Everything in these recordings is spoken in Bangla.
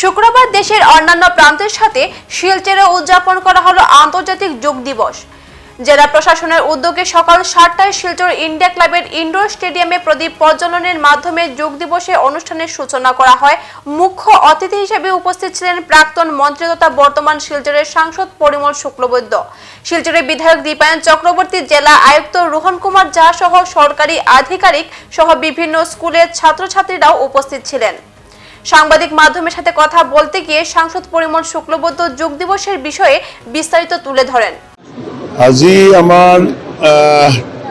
শুক্রবার দেশের অন্যান্য প্রান্তের সাথে শিলচরে উদযাপন করা হলো আন্তর্জাতিক যোগ দিবস। জেলা প্রশাসনের উদ্যোগে সকাল সাতটায় শিলচর ইন্ডিয়া ক্লাবের ইনডোর স্টেডিয়ামে প্রদীপ প্রজ্বলনের মাধ্যমে যোগ দিবসে অনুষ্ঠানের সূচনা করা হয়। মুখ্য অতিথি হিসেবে উপস্থিত ছিলেন প্রাক্তন মন্ত্রী তথা বর্তমান শিলচরের সাংসদ পরিমল শুক্লবৈদ্য। শিলচরের বিধায়ক দীপায়ন চক্রবর্তী, জেলা আয়ুক্ত রোহন কুমার ঝা সহ সরকারি আধিকারিক সহ বিভিন্ন স্কুলের ছাত্রছাত্রীরাও উপস্থিত ছিলেন। সাংবাদিক মাধ্যমের সাথে কথা বলতে গিয়ে সাংসদ পরিমল শুক্লবৈদ্য যোগ দিবসের বিষয়ে বিস্তারিত তুলে ধরেন। আজি আমাৰ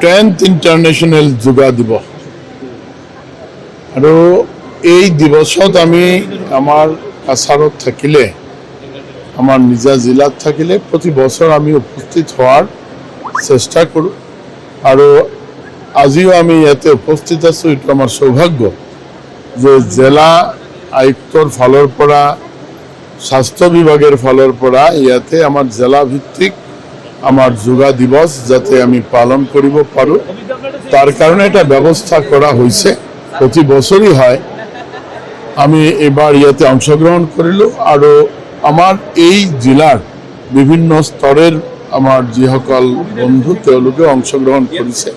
টেন্থ ইণ্টাৰনেশ্যনেল যোগা দিৱস। আৰু এই দিৱসত আমি আমাৰ কাছাৰত থাকিলে, আমাৰ নিজা জিলাত থাকিলে প্ৰতি বছৰ আমি উপস্থিত হোৱাৰ চেষ্টা কৰোঁ। আৰু আজিও আমি ইয়াতে উপস্থিত আছোঁ, এইটো আমাৰ সৌভাগ্য যে জিলা আয়ুক্তৰ ফালৰ পৰা স্বাস্থ্য বিভাগের ফালৰ পৰা ইয়াতে আমাৰ জিলা ভিত্তিক আমাৰ যোগা দিৱস যাতে আমি পালন কৰিব পাৰোঁ তাৰ কাৰণে এটা ব্যৱস্থা কৰা হৈছে প্ৰতি বছৰেই হয়। আমি এইবাৰ ইয়াতে অংশগ্ৰহণ কৰিলোঁ আৰু আমাৰ এই জিলাৰ বিভিন্ন স্তৰৰ আমাৰ যিসকল বন্ধু তেওঁলোকে অংশগ্ৰহণ কৰিছে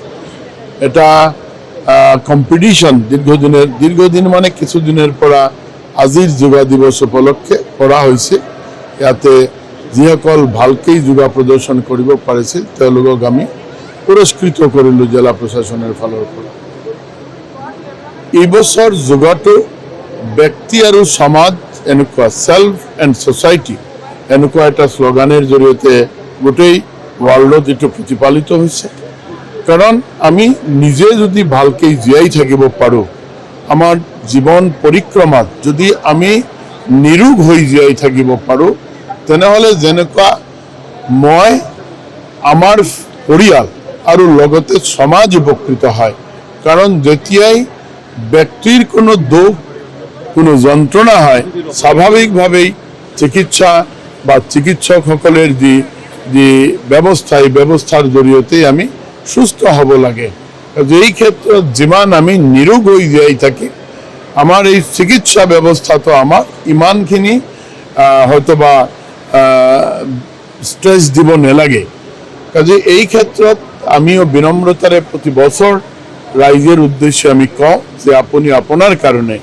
এটা কম্পিটিশ্যন দীৰ্ঘদিনের দীৰ্ঘদিন মানে কিছুদিনৰ পৰা আজিৰ যোগা দিৱস উপলক্ষে কৰা হৈছে। ইয়াতে যিসকল ভালকেই যোগা প্ৰদৰ্শন কৰিব পাৰিছিল তেওঁলোকক আমি পুৰস্কৃত কৰিলোঁ জিলা প্ৰশাসনৰ ফালৰ পৰা। এইবছৰ যোগাটো ব্যক্তি আৰু সমাজ এনেকুৱা চেল্ফ এণ্ড ছ'চাইটি এনেকুৱা এটা শ্লোগানৰ জৰিয়তে গোটেই ৱৰ্ল্ডত এইটো প্ৰতিপালিত হৈছে। কাৰণ আমি নিজে যদি ভালকৈ জীয়াই থাকিব পাৰোঁ, আমাৰ জীৱন পৰিক্ৰমাত যদি আমি নিৰোগ হৈ জীয়াই থাকিব পাৰোঁ, তেনেহ'লে যেনেকুৱা মই, আমাৰ পৰিয়াল আৰু লগতে সমাজ উপকৃত হয়। কাৰণ যেতিয়াই ব্যক্তিৰ কোনো দুখ কোনো যন্ত্ৰণা হয়, স্বাভাৱিকভাৱেই চিকিৎসা বা চিকিৎসকসকলৰ যি যি ব্যৱস্থা, এই ব্যৱস্থাৰ জৰিয়তেই আমি সুস্থ হ'ব লাগে। এই ক্ষেত্ৰত যিমান আমি নিৰোগ হৈ জীয়াই থাকি আমাৰ এই চিকিৎসা ব্যৱস্থাটো আমাক ইমানখিনি আহ, হয়তোবা ষ্ট্ৰেছ দিব নালাগে। কাজে এই ক্ষেত্ৰত আমিও বিনম্ৰতাৰে প্ৰতি বছৰ ৰাইজৰ উদ্দেশ্যে আমি কওঁ যে আপুনি আপোনাৰ কাৰণে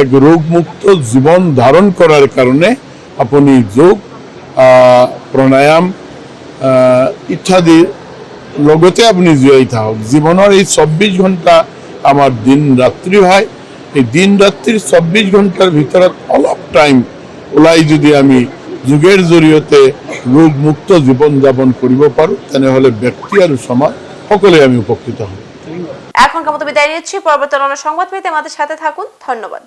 এক ৰোগমুক্ত জীৱন ধাৰণ কৰাৰ কাৰণে আপুনি যোগ আহ, প্ৰাণায়াম ইত্যাদি লগতে আপুনি জীয়াই থাকক। জীৱনৰ এই চৌব্বিছ ঘণ্টা আমাৰ দিন ৰাত্ৰি হয়। এই দিন রাত্রির চব্বিশ ঘণ্টার ভিতৰত অলপ টাইম ওলাই যদি আমি যোগেৰ জৰিয়তে ৰোগমুক্ত জীৱন যাপন কৰিব পাৰোঁ তেনেহ'লে ব্যক্তি আৰু সমাজ সকলোৱে আমি উপকৃত হ'ম এখন মতো বিদায় নিচ্ছি। পরবর্তী অন্য সংবাদ পেতে আমাদের সাথে থাকুন। ধন্যবাদ।